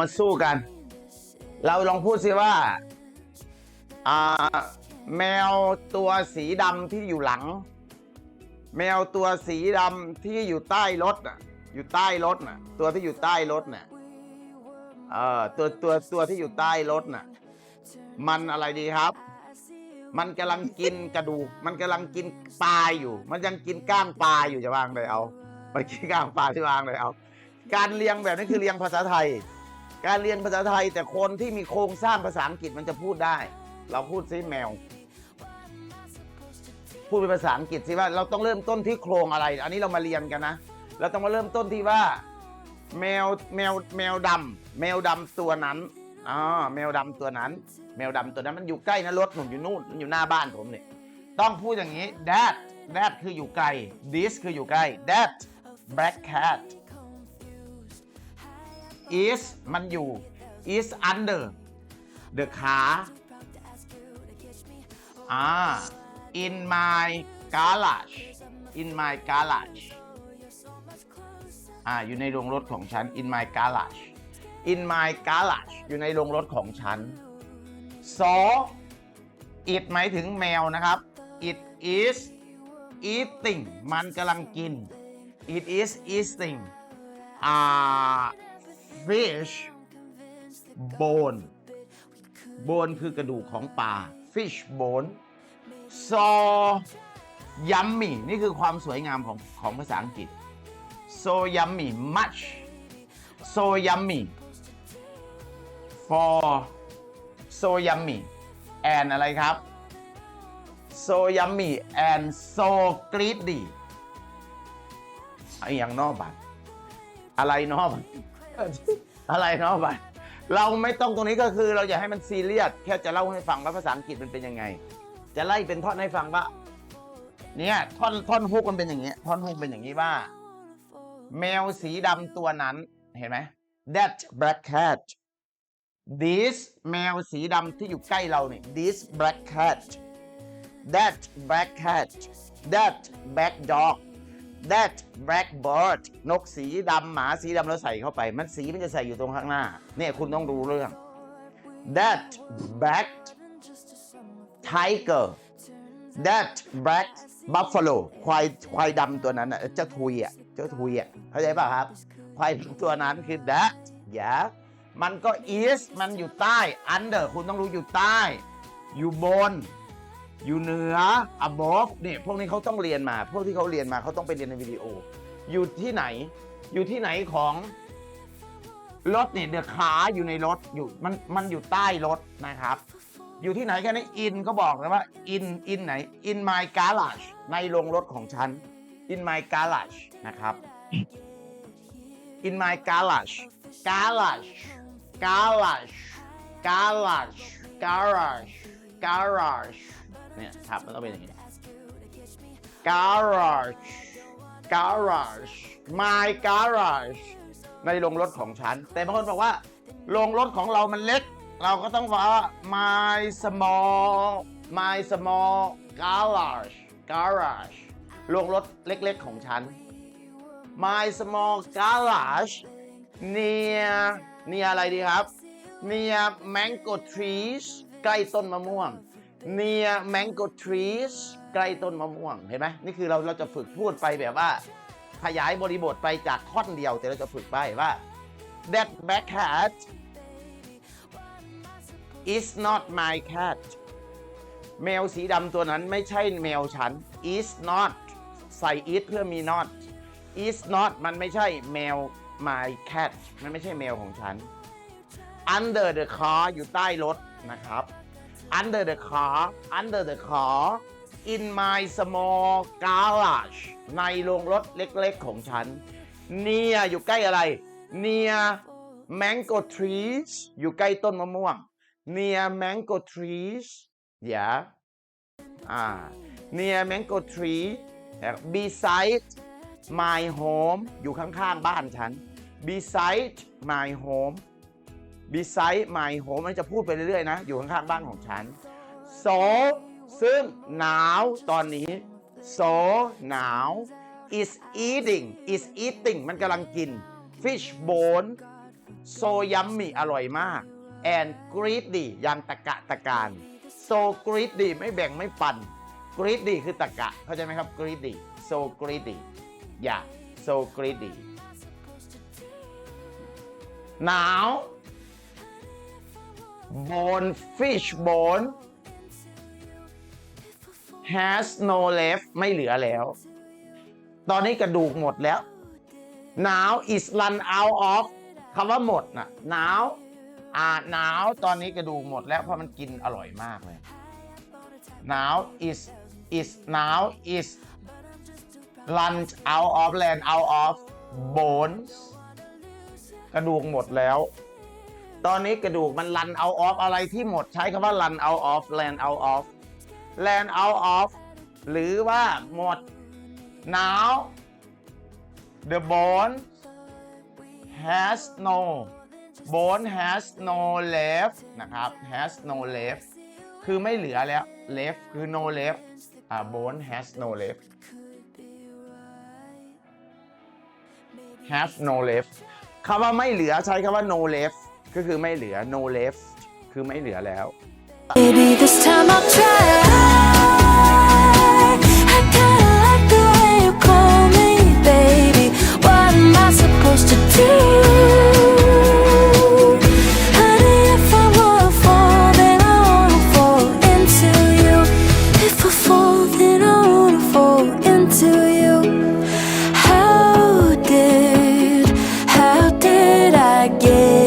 มาสู้กัน เราลองพูดสิว่าอ่าแมวตัวสีดำที่อยู่หลัง แมวตัวสีดำที่อยู่ใต้รถน่ะ อยู่ใต้รถน่ะ ตัวที่อยู่ใต้รถน่ะเออตัวตัวตัวที่อยู่ใต้รถน่ะ มันอะไรดีครับ มันกำลังกินกระดูก มันกำลังกินปลาอยู่ มันยังกินก้างปลาอยู่จะวางเลยเอามันกินก้างปลาที่วางเลยเอา การเรียงแบบนี้คือเรียงภาษาไทย การเรียนภาษาไทยแต่คนที่มีโครงสร้างภาษาอังกฤษมันจะพูดได้ เราพูดซิแมว พูดเป็นภาษาอังกฤษสิว่าเราต้องเริ่มต้นที่โครงอะไร อันนี้เรามาเรียนกันนะ เราต้องมาเริ่มต้นที่ว่า แมวแมวแมวดำแมวดำตัวนั้นอ๋อแมวดำตัวนั้น แมวดำตัวนั้นมันอยู่ใกล้นะรถผมอยู่นู่นมันอยู่หน้าบ้านผมเนี่ยต้องพูดอย่างนี้ that that คืออยู่ไกล this คืออยู่ใกล้ that black cat is มันอยู่ is under the car อ่า in my garage in my garage อ่า อยู่ในโรงรถของฉัน in my garage in my garage อยู่ในโรงรถของฉัน so it หมายถึงแมวนะครับ it is eating มันกำลังกิน it is eating อ่า fish bone bone คือกระดูกของปลา fish bone so yummy นี่คือความสวยงามของของภาษาอังกฤษ so yummy much so yummy for so yummy and อะไรครับ so yummy and so greedy ไออย่างนอบัตอะไรนอบัต อะไรเนอกบัตรเราไม่ต้องตรงนี้ก็คือเราอย่าให้มันซีเรียสแค่จะเล่าให้ฟังว่าภาษาอังกฤษมันเป็นยังไง จะไล่เป็นท่อนให้ฟังว่าเนี่ยท่อนท่อนฮุกมันเป็นอย่างเงี้ยท่อนฮุกเป็นอย่างนี้ว่า แมวสีดำตัวนั้นเห็นไหม that black cat this แมวสีดำที่อยู่ใกล้เราเนี่ย this black cat that black cat that black dog that black bird นกสีดำหมาสีดำเราใส่เข้าไป มันสีมันจะใส่อยู่ตรงข้างหน้า เนี่ยคุณต้องรู้เรื่อง that black tiger that black buffalo ควายควายดำตัวนั้นอะเจ้าทุยอะเจ้าทุยอะเข้าใจป่ะครับ ควายตัวนั้นคือ that yeah มันก็ is มันอยู่ใต้ under คุณต้องรู้อยู่ใต้ อยู่บน อยู่เหนือ above เนี่ยพวกนี้เขาต้องเรียนมา พวกที่เขาเรียนมาเขาต้องไปเรียนในวิดีโอ อยู่ที่ไหน อยู่ที่ไหนของรถเนี่ยเดือขาอยู่ในรถอยู่มันมันอยู่ใต้รถนะครับ อยู่ที่ไหนแค่นี้ in ก็บอกเลยว่า in in ไหน in my garage ในโรงรถของฉัน in my garage นะครับ in my garage garage garage garage garage garage เนี่ยครับมันต้องเป็นอย่างนี้ garage garage my garage ในโรงรถของฉัน แต่บางคนบอกว่าโรงรถของเรามันเล็ก เราก็ต้องบอกว่า my small my small garage garage โรงรถเล็กๆของฉัน my small garage near near อะไรดีครับ near mango trees ใกล้ต้นมะม่วง near mango trees ใกล้ต้นมะม่วง เห็นไหมนี่คือเราเราจะฝึกพูดไปแบบว่า ขยายบริบทไปจากท่อนเดียว แต่เราจะฝึกไปว่า that black cat is not my cat แมวสีดำตัวนั้นไม่ใช่แมวฉัน is not ใส่ is เพื่อมี not is not มันไม่ใช่แมว my cat มันไม่ใช่แมวของฉัน under the car อยู่ใต้รถนะครับ under the car under the car in my small garage ในโรงรถเล็กๆของฉัน near อยู่ใกล้อะไร near mango trees อยู่ใกล้ต้นมะม่วง near mango trees yeah อ่า near mango tree beside my home อยู่ข้างๆบ้านฉัน beside my home beside my home มันจะพูดไปเรื่อยๆนะ อยู่ข้างๆบ้านของฉัน so ซึ่งหนาวตอนนี้ so หนาว is eating is eating มันกำลังกิน fish bone โซยัมมีอร่อยมาก and greedy ยังตะกะตะการ so greedy ไม่แบ่งไม่ปัน greedy คือตะกะ เข้าใจไหมครับ greedy so greedy อย่า so greedy หนาว bone fish bone has no left ไม่เหลือแล้ว ตอนนี้กระดูกหมดแล้ว now is run out of คำว่าหมดน่ะ now อ่า now ตอนนี้กระดูกหมดแล้วเพราะมันกินอร่อยมากเลย now is is now is run out of land out of bones กระดูกหมดแล้ว ตอนนี้กระดูกมันลันเอาออฟอะไรที่หมดใช้คำว่าลันเอาออฟแลนเอาออฟแลนเอาออฟหรือว่าหมด now the bone has no bone has no left นะครับ has no left คือไม่เหลือแล้ว left คือ no left อ่า bone has no left has no left คำว่าไม่เหลือใช้คำว่า no left ก็คือไม่เหลือ no left คือไม่เหลือแล้ว Maybe this time I'll try.